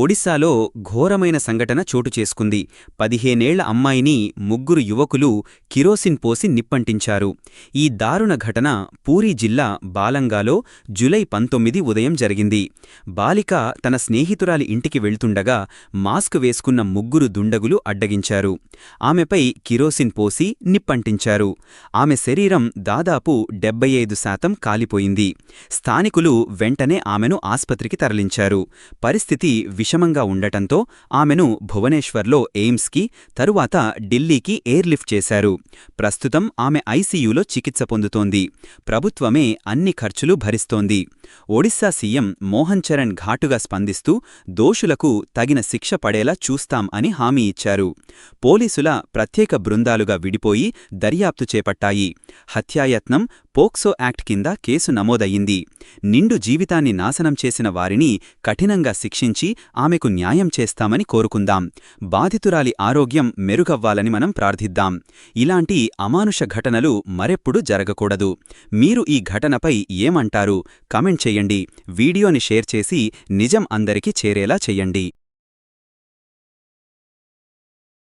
ఒడిశాలో ఘోరమైన సంఘటన చోటు చేసుకుంది. పదిహేనేళ్ళ అమ్మాయిని ముగ్గురు యువకులు కిరోసిన్ పోసి నిప్పంటించారు. ఈ దారుణ ఘటన పూరీ జిల్లా బాలంగాలో జులై పంతొమ్మిది ఉదయం జరిగింది. బాలిక తన స్నేహితురాలి ఇంటికి వెళ్తుండగా మాస్క్ వేసుకున్న ముగ్గురు దుండగులు అడ్డగించారు. ఆమెపై కిరోసిన్ పోసి నిప్పంటించారు. ఆమె శరీరం దాదాపు డెబ్బై ఐదు శాతం కాలిపోయింది. స్థానికులు వెంటనే ఆమెను ఆస్పత్రికి తరలించారు. పరిస్థితి విషమంగా ఉండటంతో ఆమెను భువనేశ్వర్లో ఎయిమ్స్కి తరువాత ఢిల్లీకి ఎయిర్లిఫ్ట్ చేశారు. ప్రస్తుతం ఆమె ఐసీయూలో చికిత్స పొందుతోంది. ప్రభుత్వమే అన్ని ఖర్చులు భరిస్తోంది. ఒడిశా సీఎం మోహన్ చరణ్ ఘాటుగా స్పందిస్తూ దోషులకు తగిన శిక్ష పడేలా చూస్తాం అని హామీ ఇచ్చారు. పోలీసుల ప్రత్యేక బృందాలుగా విడిపోయి దర్యాప్తు చేపట్టాయి. హత్యాయత్నం పోక్సో యాక్ట్ కింద కేసు నమోదయ్యింది. నిండు జీవితాన్ని నాశనం చేసిన వారిని కఠినంగా శిక్షించి ఆమెకు న్యాయం చేస్తామని కోరుకుందాం. బాధితురాలి ఆరోగ్యం మెరుగవ్వాలని మనం ప్రార్థిద్దాం. ఇలాంటి అమానుష ఘటనలు మరెప్పుడు జరగకూడదు. మీరు ఈ ఘటనపై ఏమంటారు? కమెంట్ చెయ్యండి వీడియోని షేర్ చేసి నిజం అందరికీ చేరేలా చెయ్యండి